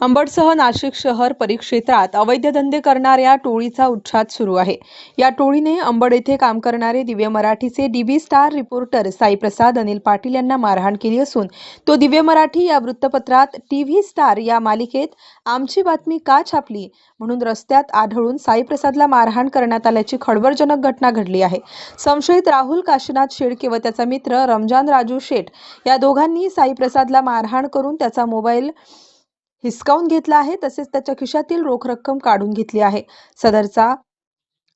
अंबडसह नाशिक शहर परिक्षेत्रात अवैध धंदे करणाऱ्या टोळीचा उच्छाद सुरू आहे. या टोळीने अंबड येथे काम करणारे दिव्य मराठीचे DB star reporter Saiprasad Anil Patil यांना मारहाण केली असून तो दिव्य मराठी या वृत्तपत्रात टीव्ही स्टार या मालिकेत आमची बातमी का छापली म्हणून रस्त्यात आढळून साईप्रसादला मारहाण करण्यात आल्याची खळबळजनक घटना घडली आहे. संशयित राहुल काशीनाथ शेळके व त्याचा मित्र रमजान राजू शेठ या दोघांनी साईप्रसादला मारहाण करून त्याचा मोबाईल हिसकावून घेतला आहे तसेच त्याच्या खिशातील रोख रक्कम काढून घेतली आहे. सदरचा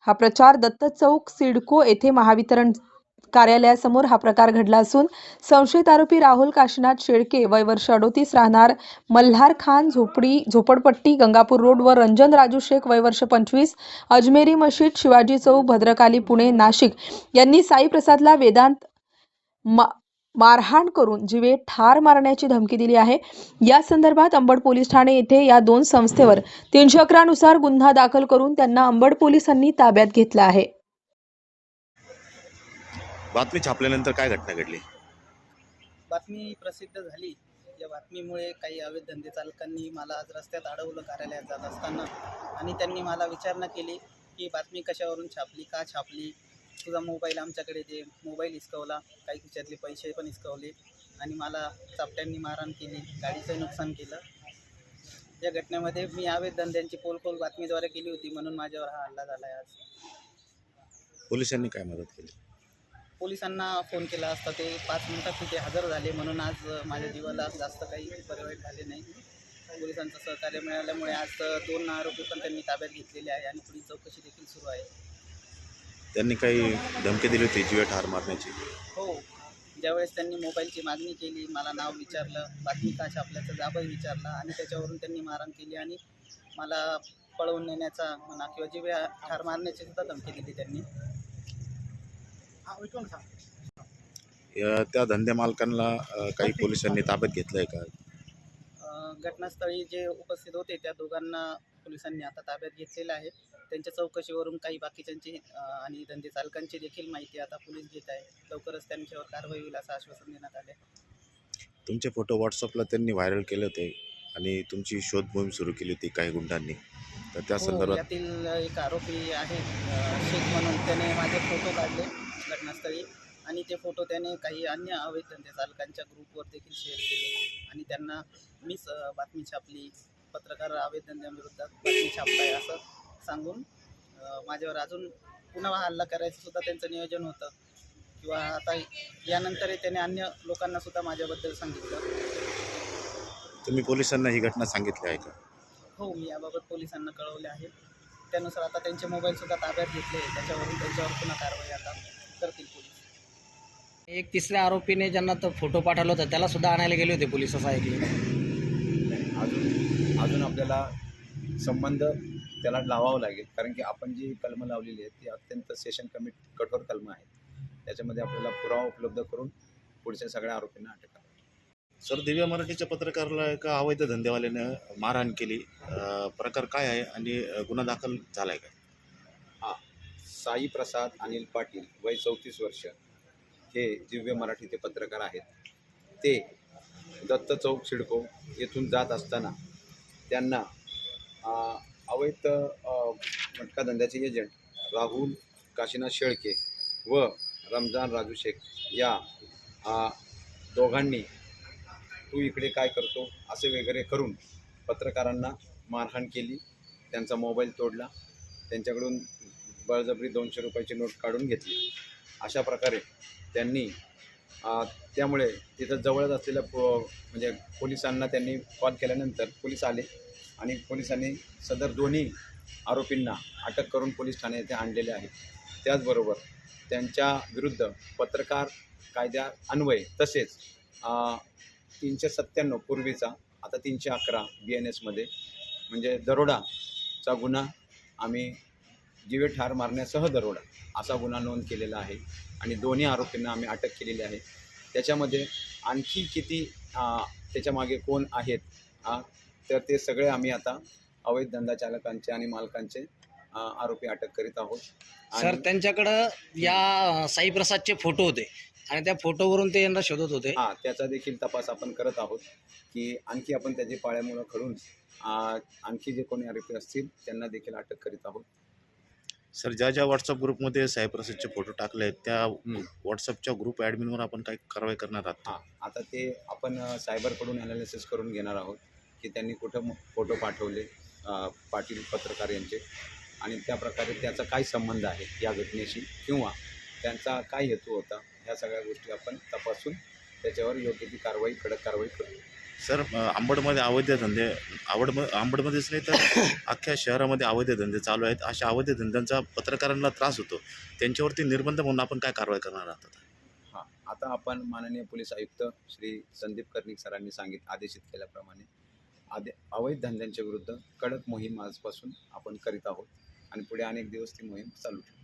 हा प्रचार दत्त चौक सिडको येथे महावितरण कार्यालयासमोर हा प्रकार घडला असून संशयित आरोपी राहुल काशीनाथ शेळके वय वर्ष अडोतीस राहणार मल्हार खान झोपडी झोपडपट्टी गंगापूर रोड व रंजन राजू शेख वय वर्ष पंचवीस अजमेरी मशीद शिवाजी चौक भद्रकाली पुणे नाशिक यांनी साई प्रसादला वेदांत मा मारहाण करून जीवे ठार मारण्याची धमकी दिली आहे. या संदर्भात अंबड पोलीस ठाणे येथे या दोन संस्थेवर तीनशे अकरानुसार गुन्हा दाखल करून त्यांना अंबड पोलिसांनी ताब्यात घेतलं आहे. बातमी छापल्यानंतर काय घटना घडली? बातमी प्रसिद्ध झाली. या बातमीमुळे काही अवैध धंदे चालकांनी मला आज रस्त्यात अडवलं कार्यालयात जात असताना आणि त्यांनी मला विचारणा केली की बातमी कशावरून छापली का छापली? तुझा मोबाईल आमच्याकडे दे. मोबाईल हिसकवला. काही खिशातले पैसे पण हिसकवले. आणि मला चापट्यांनी मारहाण केली. गाडीचं नुकसान केलं. या घटनेमध्ये मी अवैध धंद्यांची पोलखोल बातमीद्वारे केली होती म्हणून माझ्यावर हा हल्ला झाला आहे आज. पोलिसांनी काय मदत केली? पोलिसांना फोन केला असता ते पाच मिनिटात तिथे हजर झाले म्हणून आज माझ्या जीवाला जास्त काही बरे वाईट झाले नाही. पोलिसांचं सहकार्य मिळाल्यामुळे आज दोन आरोपी पण त्यांनी ताब्यात घेतलेले आहे आणि पुढील चौकशी देखील सुरू आहे. त्यांनी काही धमकी दिली होती जीवे ठार मारण्याची? हो. ज्यावेळेस त्यांनी मोबाईलची मागणी केली मला नाव विचारलं बातमी का छापल्याचा जाबही विचारला आणि त्याच्यावरून त्यांनी मारहाण केली आणि मला पळवून नेण्याचा म्हणा किंवा जीवे ठार मारण्याची सुद्धा धमकी दिली त्यांनी. या- त्या धंदे मालकांना अ, काही पोलिसांनी ताब्यात घेतलंय का? अ, घटनास्थळी जे उपस्थित होते त्या दोघांना पोलिसांनी आता ताब्यात घेतलेलं आहे. त्यांच्या चौकशीवरून काही बाकीच्यांची आणि धंदे चालकांची देखील माहिती आता पोलीस घेत आहे. लवकरच त्यांच्यावर कारवाई होईल असं आश्वासन देण्यात आले तुमचे फोटो व्हॉट्सअपला त्यांनी व्हायरल केले होते आणि तुमची शोध मोहीम सुरू केली होती काही गुंडांनी. तर त्या हो, संदर्भात यातील एक आरोपी आहे अ, शेख म्हणून. त्याने माझे फोटो काढले घटनास्थळी आणि ते फोटो त्याने काही अन्य अवैध धंदे चालकांच्या ग्रुपवर देखील शेअर केले. आणि त्यांना मीच अ, बातमी छापली. पत्रकार अवैध धंद्यांविरोधात बातमी छापताय असं सांगून माझ्यावर अजून पुन्हा हल्ला करायचं सुद्धा त्यांचं नियोजन होतं. किंवा आता यानंतरही त्याने अन्य लोकांना सुद्धा माझ्याबद्दल सांगितलं. तुम्ही पोलिसांना ही घटना सांगितली आहे का? हो मी याबाबत पोलिसांना कळवले आहे. त्यानुसार आता त्यांचे मोबाईलसुद्धा ताब्यात घेतले त्याच्यावरून त्यांच्यावर पुन्हा कारवाई आता करतील पोलीस. एक तिसऱ्या आरोपीने ज्यांना तो फोटो पाठवला होता त्याला सुद्धा आणायला गेले होते पोलीस असं ऐकले. अजून अजून आपल्याला संबंध त्याला लावावं लागेल. कारण की आपण जी कलमं लावलेली आहेत ती अत्यंत सेशन कमी कठोर कलमं आहेत. त्याच्यामध्ये आपल्याला पुरावा उपलब्ध करून पुढच्या सगळ्या आरोपींना अटक करावी सर दिव्या मराठीच्या पत्रकाराला एका अवैध धंदेवाल्यानं मारहाण केली. प्रकार काय आहे आणि गुन्हा दाखल झालाय का? साई प्रसाद अनिल पाटील वय चौतीस वर्ष. हे दिव्य मराठीचे पत्रकार आहेत. ते दत्त चौक सिडको येथून जात असताना त्यांना अवैध मटका धंद्याचे एजंट राहुल काशीनाथ शेळके व रमजान राजू शेख या दोघांनी तू इकडे काय करतो असे वगैरे करून पत्रकारांना मारहाण केली. त्यांचा मोबाईल तोडला. त्यांच्याकडून बळजबरी दोनशे रुपयाची नोट काढून घेतली. अशा प्रकारे त्यांनी त्यामुळे तिथं जवळच असलेल्या पो म्हणजे पोलिसांना त्यांनी कॉल केल्यानंतर पोलीस आले. आणि पोलिसांनी सदर दोन्ही आरोपींना अटक करून पोलीस ठाणे येथे आणलेले आहे त्याचबरोबर त्यांच्या विरुद्ध पत्रकार कायद्या अन्वये तसेच तीनशे सत्त्याण्णव पूर्वीचा आता तीनशे अकरा बी एन एसमध्ये म्हणजे दरोडाचा गुन्हा आम्ही जीवे ठार मारण्यासह दरोडा असा गुन्हा नोंद केलेला आहे आणि दोन्ही आरोपींना आम्ही अटक केलेली आहे. त्याच्यामध्ये आणखी किती त्याच्यामागे कोण आहेत तर ते सगळे आम्ही आता अवैध धंदा चालकांचे आणि मालकांचे आरोपी अटक करीत आहोत. सर त्यांच्याकडं या साईप्रसादचे फोटो होते आणि त्या फोटोवरून ते यांना शोधत होते. हा त्याचा देखील तपास आपण करत आहोत की आणखी आपण त्याची पाळ्यामुळं खडून आ, आणखी जे कोणी आरोपी असतील त्यांना देखील अटक करीत आहोत. सर ज्या ज्या व्हॉट्सअप ग्रुपमध्ये सायप्रसादचे फोटो टाकले आहेत त्या. व्हॉट्सअपच्या ग्रुप ॲडमिनवर आपण काही कारवाई करणार आहात? हां आता ते आपण सायबरकडून ॲनालिसिस करून घेणार आहोत. की त्यांनी कुठं फोटो पाठवले पाटील पत्रकार यांचे. आणि त्या प्रकारे त्याचा काय संबंध आहे या घटनेशी किंवा त्यांचा काय हेतू होता ह्या सगळ्या गोष्टी आपण तपासून त्याच्यावर योग्य ती कारवाई कडक कारवाई करू. सर आंबडमध्ये अवैध धंदे आवड आंबडमध्येच नाही तर अख्ख्या शहरामध्ये अवैध धंदे चालू आहेत. अशा अवैध धंद्यांचा पत्रकारांना त्रास होतो. त्यांच्यावरती निर्बंध म्हणून आपण काय कारवाई करणार आहात हां आता आपण माननीय पोलीस आयुक्त श्री संदीप कर्णिक सरांनी सांगित आदेशित केल्याप्रमाणे आदे अवैध धंद्यांच्या विरुद्ध कडक मोहीम आजपासून आपण करीत आहोत. आणि पुढे अनेक दिवस ती मोहीम चालू ठेवू.